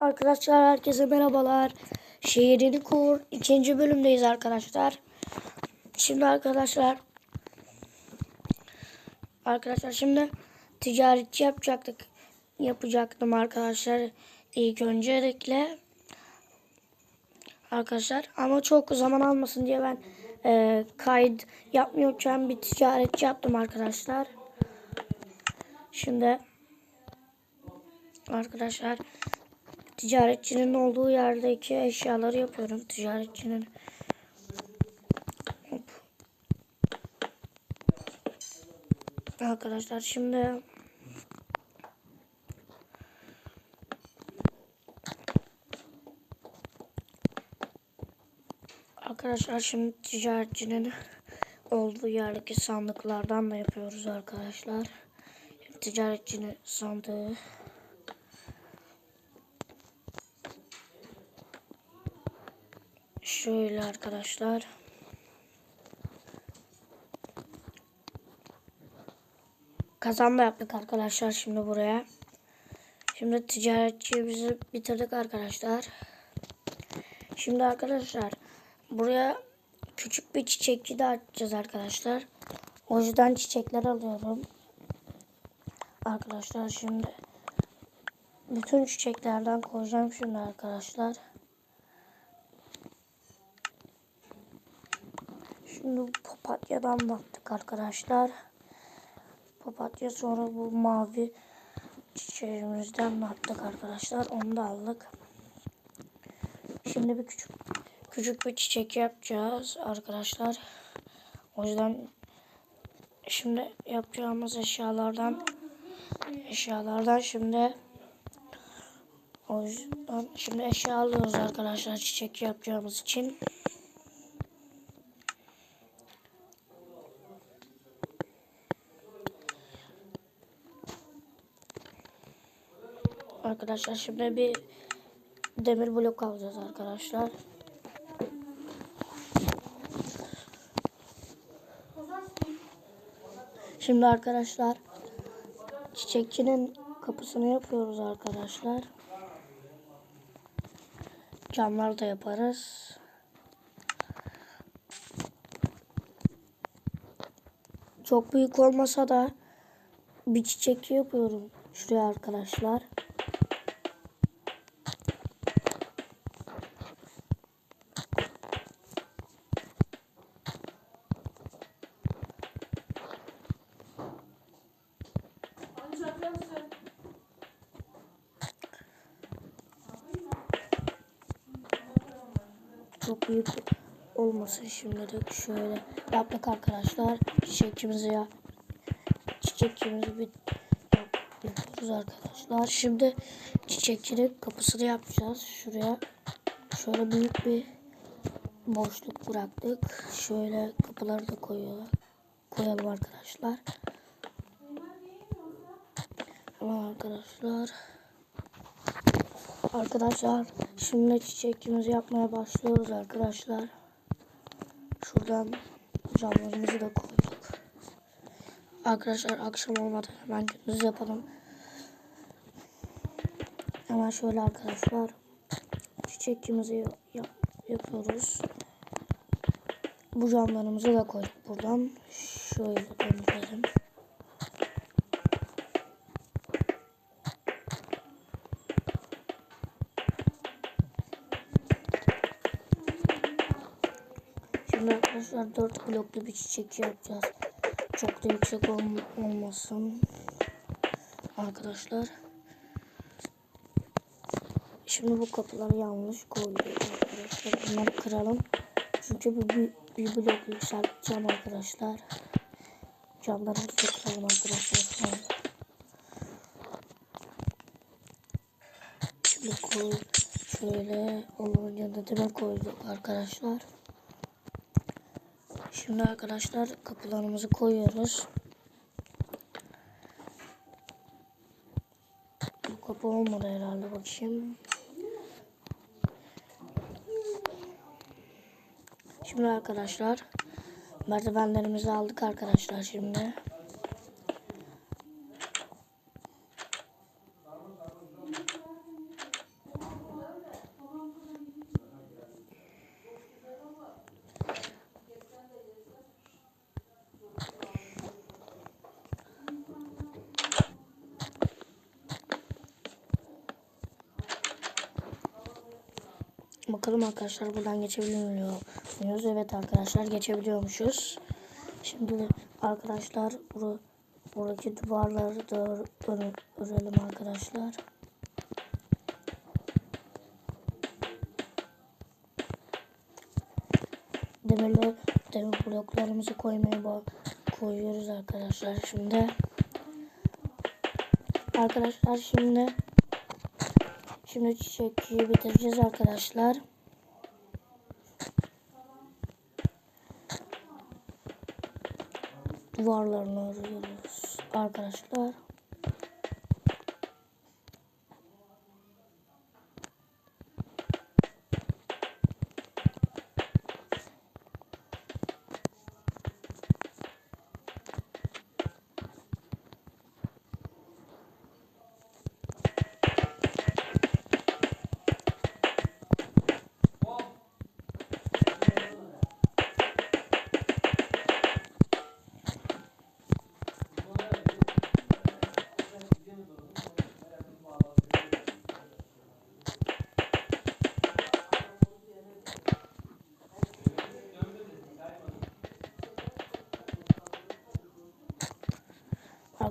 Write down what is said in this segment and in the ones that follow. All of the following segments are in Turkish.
Arkadaşlar herkese merhabalar. Şehrini kur ikinci bölümdeyiz arkadaşlar. Şimdi arkadaşlar arkadaşlar şimdi ticaretçi yapacaktık. Yapacaktım arkadaşlar ilk öncelikle arkadaşlar ama çok zaman almasın diye ben e, kayıt yapmıyorken bir ticaretçi yaptım arkadaşlar. Şimdi arkadaşlar ticaretçinin olduğu yerdeki eşyaları yapıyorum. Ticaretçinin Hop. Arkadaşlar şimdi Arkadaşlar şimdi ticaretçinin olduğu yerdeki sandıklardan da yapıyoruz arkadaşlar. Ticaretçinin sandığı Şöyle arkadaşlar. Kazan da yaptık arkadaşlar şimdi buraya. Şimdi ticaretçimizi bitirdik arkadaşlar. Şimdi arkadaşlar buraya küçük bir çiçekçi de açacağız arkadaşlar. O yüzden çiçekler alıyorum. Arkadaşlar şimdi bütün çiçeklerden koyacağım şimdi arkadaşlar. Şimdi papatyadan baktık arkadaşlar. Papatya sonra bu mavi çiçeğimizden baktık arkadaşlar. Onu da aldık. Şimdi bir küçük küçük bir çiçek yapacağız arkadaşlar. O yüzden şimdi yapacağımız eşyalardan eşyalardan şimdi o yüzden şimdi eşya alıyoruz arkadaşlar çiçek yapacağımız için. Arkadaşlar şimdi bir demir blok alacağız arkadaşlar. Şimdi arkadaşlar çiçekçinin kapısını yapıyoruz arkadaşlar. Camlar da yaparız. Çok büyük olmasa da bir çiçek yapıyorum şuraya arkadaşlar. Çok büyük olmasın şimdilik şöyle yaptık arkadaşlar. Çiçekçimizi ya çiçekçimizi bir yapıyoruz arkadaşlar. Şimdi çiçekçinin kapısını yapacağız. Şuraya şöyle büyük bir boşluk bıraktık. Şöyle kapıları da koyuyorlar. Koyalım arkadaşlar. Tamam arkadaşlar. Arkadaşlar şimdi çiçekçimizi yapmaya başlıyoruz arkadaşlar. Şuradan camlarımızı da koyduk. Arkadaşlar akşam olmadan hemen gündüz yapalım. Hemen şöyle arkadaşlar çiçekçimizi yap yapıyoruz. Bu camlarımızı da koyduk buradan. Şöyle döndürelim. Arkadaşlar 4 bloklu bir çiçek yapacağız. Çok da yüksek ol olmasın. Arkadaşlar. Şimdi bu kapıları yanlış koyduk arkadaşlar. Bunları kıralım. Çünkü bu bir, bir blok yükselteceğim arkadaşlar. Camlarımızı kıralım arkadaşlar. Sonra. Şimdi koy şöyle onun yanına deme koyduk arkadaşlar. Şimdi arkadaşlar kapılarımızı koyuyoruz. Bu kapı olmadı herhalde bakayım. Şimdi arkadaşlar merdivenlerimizi aldık arkadaşlar şimdi. Bakalım arkadaşlar buradan geçebiliyor muyuz? Evet arkadaşlar geçebiliyormuşuz. Şimdi arkadaşlar bur buradaki duvarları da ör örelim arkadaşlar. Demirli demir bloklarımızı koymaya koyuyoruz arkadaşlar şimdi. Arkadaşlar şimdi şimdi çiçekçiyi bitireceğiz arkadaşlar. Duvarlarını örüyoruz arkadaşlar.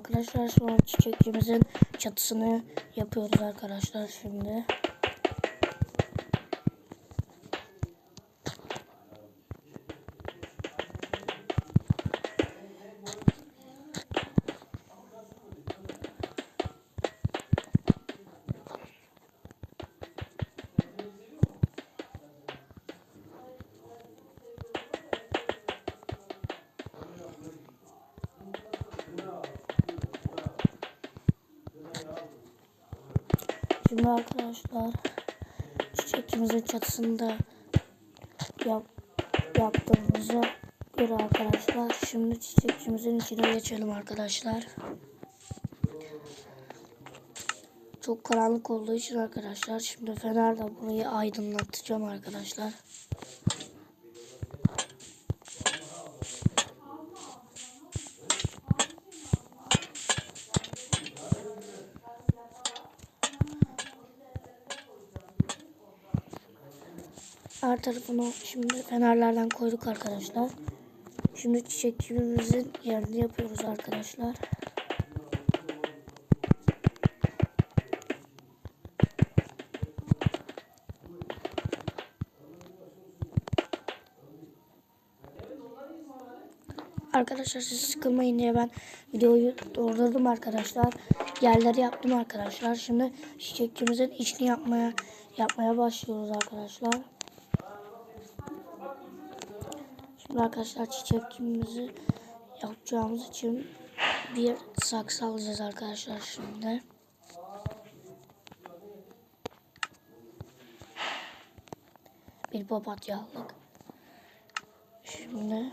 Arkadaşlar an çiçekçimizin çatısını yapıyoruz arkadaşlar şimdi. Şimdi arkadaşlar çiçekçimizin çatısında yap, yaptığımıza göre arkadaşlar şimdi çiçekçimizin içine geçelim arkadaşlar. Çok karanlık olduğu için arkadaşlar şimdi fenerle burayı aydınlatacağım arkadaşlar. Her tarafını şimdi fenerlerden koyduk arkadaşlar. Şimdi çiçekçimizin yerini yapıyoruz arkadaşlar. Arkadaşlar siz sıkılmayın diye ben videoyu durdurdum arkadaşlar. Yerleri yaptım arkadaşlar. Şimdi çiçekçimizin içini yapmaya yapmaya başlıyoruz arkadaşlar. Şimdi arkadaşlar çiçekçimizi yapacağımız için bir saksı alacağız arkadaşlar şimdi. Bir papatya aldık. Şimdi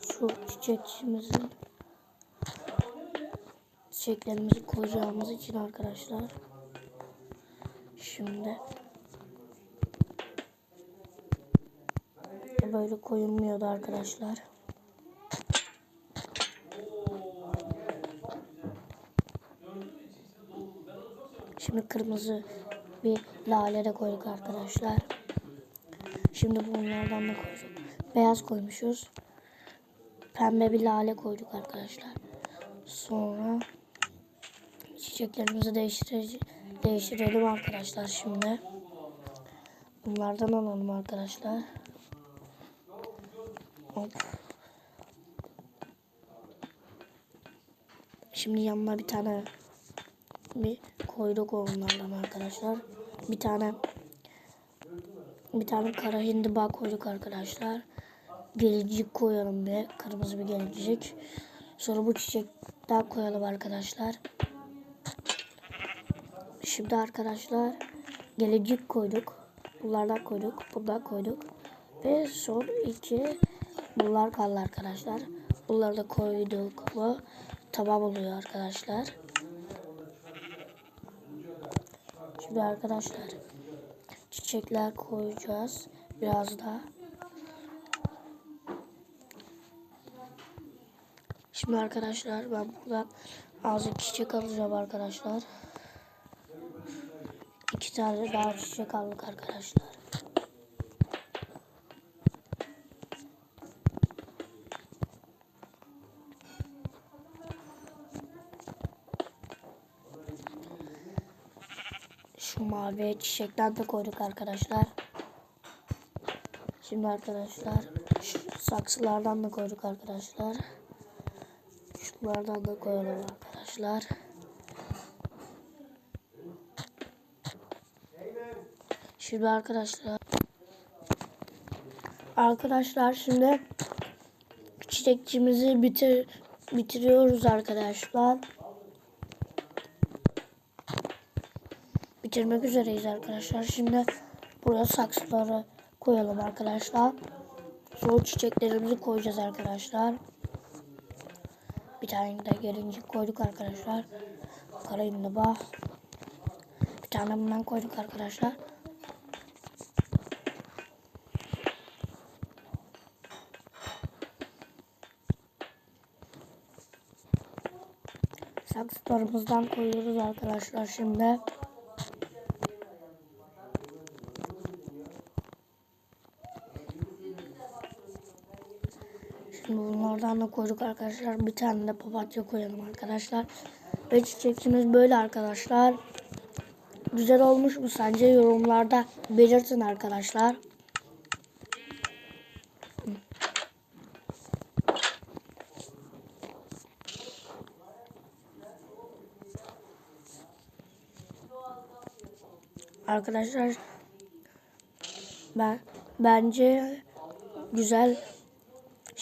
şu çiçekçimizin çiçeklerimizi koyacağımız için arkadaşlar şimdi böyle koyulmuyordu arkadaşlar. Şimdi kırmızı bir lale de koyduk arkadaşlar. Şimdi bunlardan da koyduk. Beyaz koymuşuz. Pembe bir lale koyduk arkadaşlar. Sonra çiçeklerimizi değiştir değiştirelim arkadaşlar şimdi. Bunlardan alalım arkadaşlar. Hop. Şimdi yanına bir tane bir koyduk onlardan arkadaşlar. Bir tane bir tane kara hindiba koyduk arkadaşlar. Gelincik koyalım bir. Kırmızı bir gelincik. Sonra bu çiçek daha koyalım arkadaşlar. Şimdi arkadaşlar gelincik koyduk. Bunlardan koyduk. Bundan koyduk. Ve son iki bunlar kaldı arkadaşlar. Bunları da koyduk mu tamam oluyor arkadaşlar. Şimdi arkadaşlar çiçekler koyacağız. Biraz daha. Şimdi arkadaşlar ben buradan azıcık çiçek alacağım arkadaşlar. İki tane daha çiçek aldık arkadaşlar. Şu mavi çiçekten de koyduk arkadaşlar. Şimdi arkadaşlar saksılardan da koyduk arkadaşlar. Şunlardan da koyalım arkadaşlar. Şimdi arkadaşlar Arkadaşlar şimdi çiçekçimizi bitir bitiriyoruz arkadaşlar. Bitirmek üzereyiz arkadaşlar. Şimdi buraya saksıları koyalım arkadaşlar. Sonra çiçeklerimizi koyacağız arkadaşlar. Bir tane de gelincik koyduk arkadaşlar. Karayında bak. Bir tane bundan koyduk arkadaşlar. Saksılarımızdan koyuyoruz arkadaşlar. Şimdi da koyduk arkadaşlar. Bir tane de papatya koyalım arkadaşlar. Ve çiçekçimiz böyle arkadaşlar. Güzel olmuş mu sence yorumlarda belirtin arkadaşlar. Arkadaşlar ben bence güzel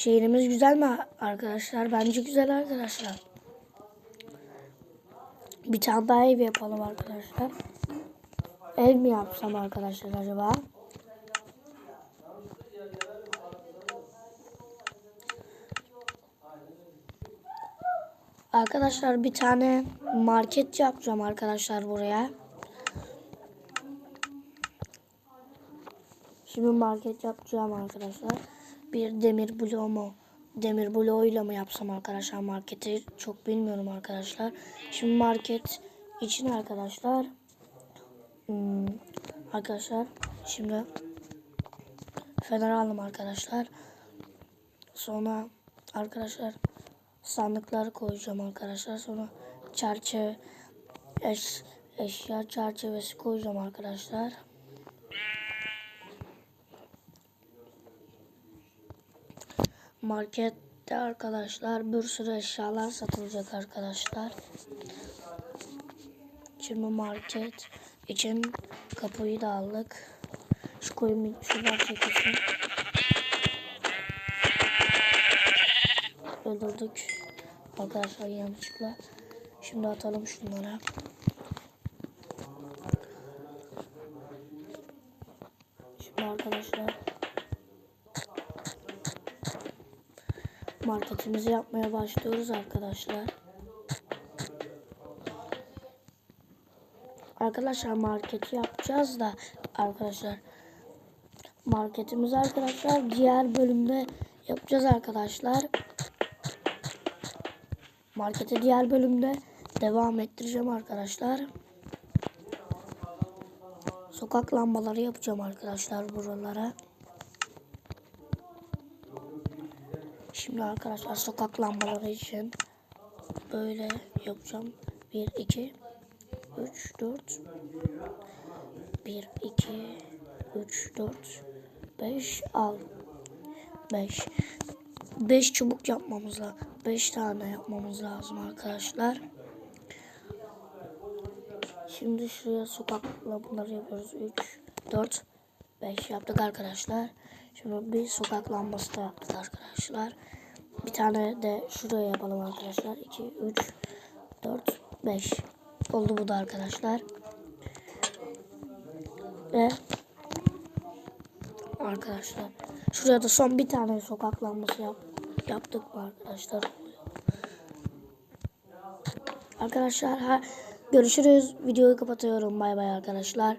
şehrimiz güzel mi arkadaşlar? Bence güzel arkadaşlar. Bir tane daha ev yapalım arkadaşlar. Ev mi yapsam arkadaşlar acaba? Arkadaşlar bir tane market yapacağım arkadaşlar buraya. Şimdi market yapacağım arkadaşlar. Bir demir bloğumu demir bloğuyla mı yapsam arkadaşlar marketi çok bilmiyorum arkadaşlar. Şimdi market için arkadaşlar hmm, arkadaşlar şimdi fener aldım arkadaşlar. Sonra arkadaşlar sandıkları koyacağım arkadaşlar. Sonra çerçeve eş, eşya çerçevesi koyacağım arkadaşlar. Markette arkadaşlar bir sürü eşyalar satılacak arkadaşlar. Şimdi market için kapıyı da aldık. Şu koyun şuradan çekilsin. Öldürdük arkadaşlar yanlışlıkla. Şimdi atalım şunlara. Şimdi arkadaşlar marketimizi yapmaya başlıyoruz arkadaşlar. Arkadaşlar marketi yapacağız da arkadaşlar marketimizi arkadaşlar diğer bölümde yapacağız arkadaşlar. Marketi diğer bölümde devam ettireceğim arkadaşlar. Sokak lambaları yapacağım arkadaşlar buralara. Şimdi arkadaşlar sokak lambaları için böyle yapacağım. 1 2 3 4 1 2 3 4 5 al 5 5 çubuk yapmamız lazım. 5 tane yapmamız lazım arkadaşlar. Şimdi şuraya sokak lambaları yapıyoruz. 3 4 5 yaptık arkadaşlar. Şimdi bir sokak lambası da yaptık arkadaşlar. Bir tane de şuraya yapalım arkadaşlar. 2, 3, 4, 5. Oldu bu da arkadaşlar. Ve arkadaşlar şuraya da son bir tane sokak lambası yap, yaptık arkadaşlar? Arkadaşlar ha, görüşürüz. Videoyu kapatıyorum. Bay bay arkadaşlar.